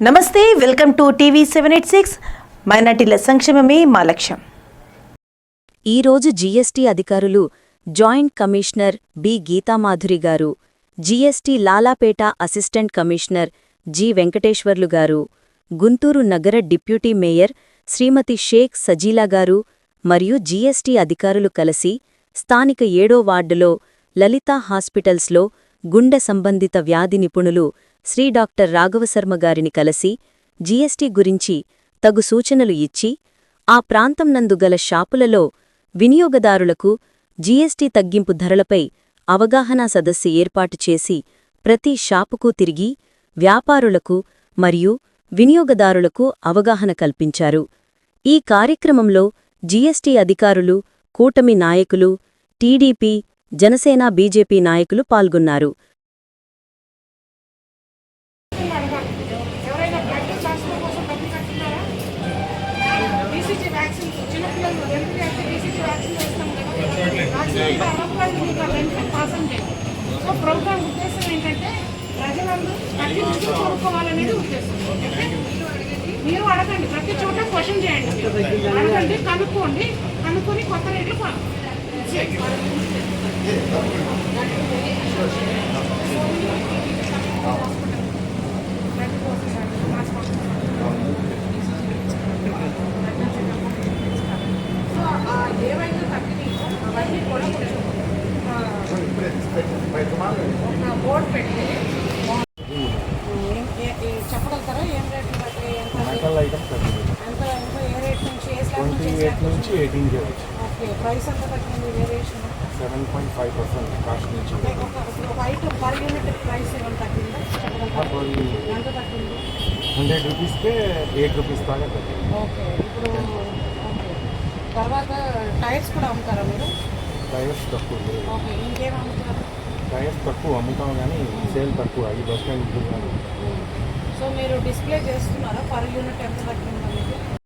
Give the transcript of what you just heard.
నమస్తే welcome to TV seven eight six. మైనార్టీల సంక్షేమమే మా లక్ష్యం. ఈరోజు జీఎస్టీ అధికారులు joint commissioner B Geethamadhuri garu GST Lalapeta assistant commissioner G Venkateswarlu garu Guntur నగర డిప్యూటీ మేయర్ శ్రీమతి షేక్ సజీలా గారు మరియు జీఎస్టీ అధికారులు కలిసి స్థానిక ఏడో వార్డులో లలితా హాస్పిటల్స్లో గుండె సంబంధిత వ్యాధి నిపుణులు శ్రీ డాక్టర్ రాఘవశర్మ గారిని కలిసి జీఎస్టీ గురించి తగు సూచనలు ఇచ్చి ఆ ప్రాంతం నందు గల షాపులలో వినియోగదారులకు జీఎస్టీ తగ్గింపు ధరలపై అవగాహనా సదస్సు ఏర్పాటు చేసి ప్రతి షాపుకు తిరిగి వ్యాపారులకు మరియు వినియోగదారులకు అవగాహన కల్పించారు. ఈ కార్యక్రమంలో జీఎస్టీ అధికారులు కూటమి నాయకులు టీడీపీ జనసేన బీజేపీ నాయకులు పాల్గొన్నారు. చిన్నపిల్లలు ఎంట్రీ అయితే బీసీజీ వ్యాక్సిన్ వేస్తాం కదా వ్యాక్సిన్ పాస్ సో ప్రభుత్వం ఉద్దేశం ఏంటంటే ప్రజలందరూ ప్రతి నుంచి కోరుకోవాలనేది ఉద్దేశం మీరు అడగండి ప్రతి చోట క్వశ్చన్ చేయండి అడగండి కనుక్కోండి కనుక్కొని కొత్త రేట్లు పా- సో ఆ ఏవైతే తగ్గినాయో అవన్నీ కూడా కొంచెం బోర్డు పెట్టి చెప్పగలుగుతారా? ఏం రేట్లు బట్టి ఎంత ఎంత ఏ రేట్ నుంచి? ఏ స్లాబ్ నుంచి నుంచి ఎయిటీన్ ఓకే ప్రైస్ ఎంత తగ్గింది variation seven point five percent cost నుంచి. ఐటమ్ పర్ యూనిట్ ప్రైస్ ఏమైనా తగ్గిందా? ఎంత తగ్గింది? హండ్రెడ్ రూపీస్కే ఎయిట్ రూపీస్ దాకా తగ్గింది. ఓకే ఇప్పుడు ఓకే తర్వాత టైర్స్ కూడా అమ్ముతారా మీరు? టైర్స్ తక్కువ ఓకే ఇంకేం అమ్ముతారు? టైర్స్ తక్కువ అమ్ముతాం కానీ సేల్ తక్కువ ఈ బస్ స్టాండ్ సో మీరు డిస్ప్లే చేస్తున్నారా? పర్ యూనిట్ ఎంత తగ్గింది